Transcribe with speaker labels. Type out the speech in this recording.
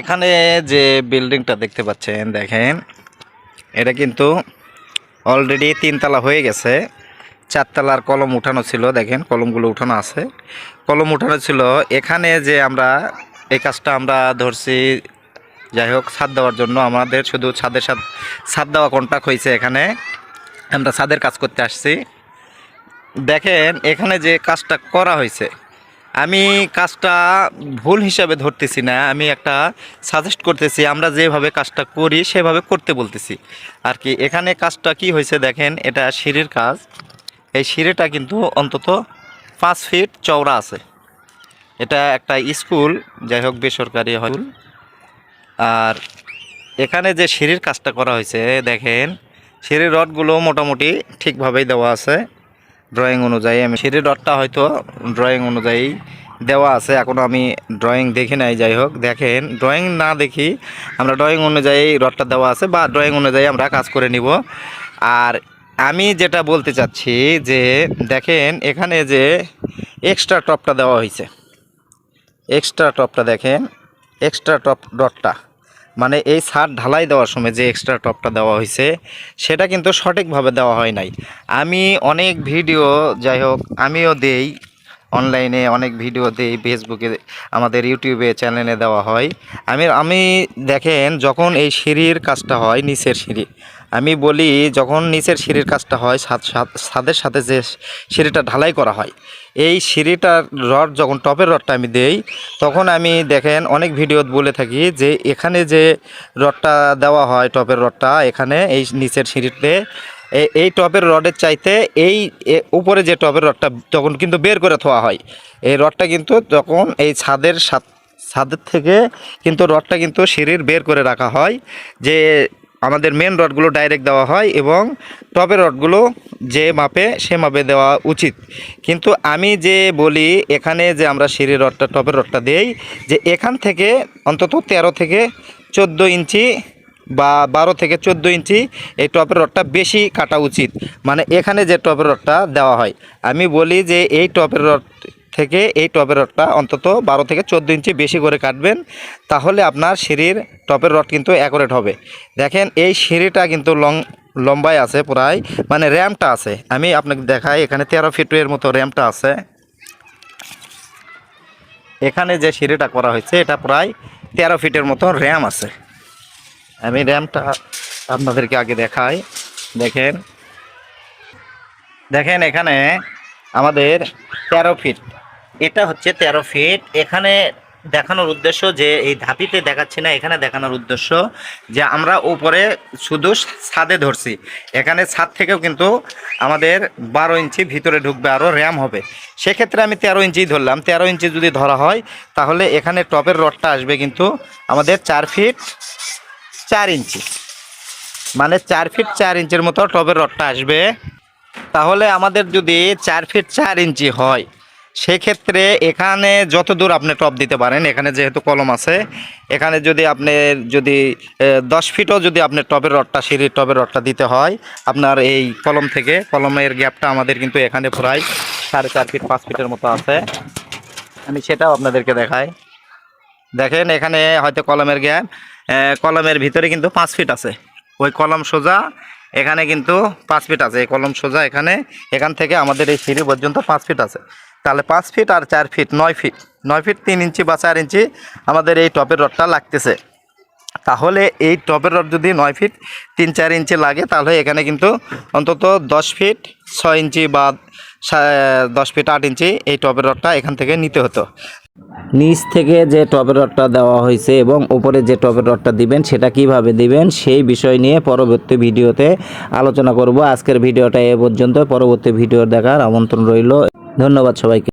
Speaker 1: এখানে যে বিল্ডিংটা দেখতে পাচ্ছেন, দেখেন, এটা কিন্তু অলরেডি তিনতলা হয়ে গেছে। চারতলার কলম উঠানো ছিল, দেখেন, কলমগুলো উঠানো আছে। কলম উঠানো ছিল, এখানে যে আমরা এই কাজটা আমরা ধরছি, যাই হোক, ছাদ দেওয়ার জন্য আমাদের শুধু ছাদের সাথে ছাদ দেওয়া কন্ট্যাক্ট হয়েছে এখানে। আমরা ছাদের কাজ করতে আসছি। দেখেন, এখানে যে কাজটা করা হয়েছে আমি কাজটা ভুল হিসাবে ধরতেছি না আমি একটা সাজেস্ট করতেছি আমরা যেভাবে কাজটা করি সেভাবে করতে বলতেছি। আর কি এখানে কাজটা কি হয়েছে দেখেন এটা সিঁড়ির কাজ। এই সিঁড়িটা কিন্তু অন্তত পাঁচ ফিট চওড়া আছে। এটা একটা স্কুল যাই হোক বেসরকারি হল আর এখানে যে সিঁড়ির কাজটা করা হয়েছে দেখেন সিঁড়ির রডগুলো মোটামুটি ঠিকভাবেই দেওয়া আছে। ড্রয়িং অনুযায়ী আমি সিঁড়ির ডটটা হয়তো ড্রয়িং অনুযায়ী দেওয়া আছে এখনও আমি ড্রয়িং দেখি নাই, যাই হোক, দেখেন ড্রয়িং না দেখি আমরা ড্রয়িং অনুযায়ী রডটা দেওয়া আছে বা ড্রয়িং অনুযায়ী আমরা কাজ করে নিব। আর আমি যেটা বলতে চাচ্ছি যে, দেখেন, এখানে যে এক্সট্রা টপটা দেওয়া হয়েছে এক্সট্রা টপটা দেখেন এক্সট্রা টপ ডটটা মানে এই ছাদ ঢালাই দেওয়ার সময় যে এক্সট্রা টপটা দেওয়া হয়েছে, সেটা কিন্তু সঠিকভাবে দেওয়া হয় নাই। আমি অনেক ভিডিও, যাই হোক, আমিও দেই। অনলাইনে অনেক ভিডিও দিই ফেসবুকে আমাদের ইউটিউবে চ্যানেলে দেওয়া হয়। আমি আমি দেখেন, যখন এই সিঁড়ির কাজটা হয়, নিচের সিঁড়ি আমি বলি, যখন নিচের সিঁড়ির কাজটা হয় ছাদ ছাদ- ছাদের সাথে যে সিঁড়িটা ঢালাই করা হয়, এই সিঁড়িটার রড যখন টপের রডটা আমি দেই, তখন আমি দেখেন অনেক ভিডিও বলে থাকি যে এখানে যে রডটা দেওয়া হয়, টপের রডটা, এখানে এই নিচের সিঁড়িতে এই টপের রডের চাইতে এই উপরে যে টপের রডটা তখন কিন্তু বের করে থোয়া হয়। এই রডটা কিন্তু তখন এই ছাদের সাত, ছাদের থেকে কিন্তু রডটা কিন্তু সিঁড়ির বের করে রাখা হয়, যে আমাদের মেন রডগুলো ডাইরেক্ট দেওয়া হয় এবং টপের রডগুলো যে মাপে, সে মাপে দেওয়া উচিত। কিন্তু আমি যে বলি, এখানে যে আমরা সিঁড়ির রডটা টপের রডটা দেই, যে এখান থেকে অন্তত তেরো থেকে চোদ্দ ইঞ্চি বা বারো থেকে চোদ্দ ইঞ্চি এই টপের রডটা বেশি কাটা উচিত। মানে এখানে যে টপের রডটা দেওয়া হয়। আমি বলি যে এই টপের রড থেকে এই টপের রডটা অন্তত বারো থেকে চোদ্দ ইঞ্চি বেশি করে কাটবেন, তাহলে আপনার সিঁড়ির টপের রড কিন্তু অ্যাকোরেট হবে। দেখেন, এই সিঁড়িটা কিন্তু লং লম্বায় আছে প্রায় মানে র্যাম্পটা আছে। আমি আপনাকে দেখাই, এখানে তেরো ফিটের মতো র্যাম্পটা আছে। এখানে যে সিঁড়িটা করা হয়েছে, এটা প্রায় তেরো ফিটের মতো র্যাম আছে। আমি র্যামটা আপনাদেরকে আগে দেখাই। দেখেন দেখেন এখানে আমাদের তেরো ফিট এটা হচ্ছে তেরো ফিট এখানে দেখানোর উদ্দেশ্য যে এই ধাপিতে দেখাচ্ছি না, এখানে দেখানোর উদ্দেশ্য যে আমরা উপরে শুধু ছাদে ধরছি। এখানে ছাদ থেকেও কিন্তু আমাদের বারো ইঞ্চি ভিতরে ঢুকবে আরও র্যাম হবে। সেক্ষেত্রে আমি তেরো ইঞ্চি ধরলাম। তেরো ইঞ্চি যদি ধরা হয়, তাহলে এখানে টপের রডটা আসবে কিন্তু আমাদের চার ফিট চার ইঞ্চি। মানে চার ফিট চার ইঞ্চির মতো টবের রডটা আসবে। তাহলে আমাদের যদি চার ফিট চার ইঞ্চি হয় সেক্ষেত্রে এখানে যত দূর আপনি টপ দিতে পারেন, এখানে যেহেতু কলম আছে, এখানে যদি আপনি যদি দশ ফিটও যদি আপনি টবের রডটা, সিঁড়ির টবের রডটা দিতে হয়, আপনার এই কলম থেকে, কলমের গ্যাপটা আমাদের কিন্তু এখানে প্রায় সাড়ে চার ফিট, পাঁচ ফিটের মতো আছে। আমি সেটাও আপনাদেরকে দেখাই। দেখেন এখানে হয়তো কলমের গ্যাপ কলমের ভিতরে কিন্তু পাঁচ ফিট আছে। ওই কলম সোজা এখানে কিন্তু পাঁচ ফিট আছে, এই কলম সোজা এখানে। এখান থেকে আমাদের এই সিঁড়ি পর্যন্ত পাঁচ ফিট আছে। তাহলে পাঁচ ফিট আর চার ফিট, নয় ফিট। নয় ফিট তিন ইঞ্চি বা চার ইঞ্চি আমাদের এই টপের রডটা লাগতেছে। তাহলে এই টপের রড যদি নয় ফিট, তিন চার ইঞ্চি লাগে, তাহলে এখানে কিন্তু অন্তত দশ ফিট, ছয় ইঞ্চি বা দশ ফিট আট ইঞ্চি এই টবের রডটা এখান থেকে নিতে হতো।
Speaker 2: নিচ থেকে যে টবের রডটা দেওয়া হয়েছে এবং উপরে যে টবের রডটা দিবেন, সেটা কীভাবে দিবেন, সেই বিষয় নিয়ে পরবর্তী ভিডিওতে আলোচনা করব। আজকের ভিডিওটা এ পর্যন্ত। পরবর্তী ভিডিও দেখার আমন্ত্রণ রইল। ধন্যবাদ সবাইকে।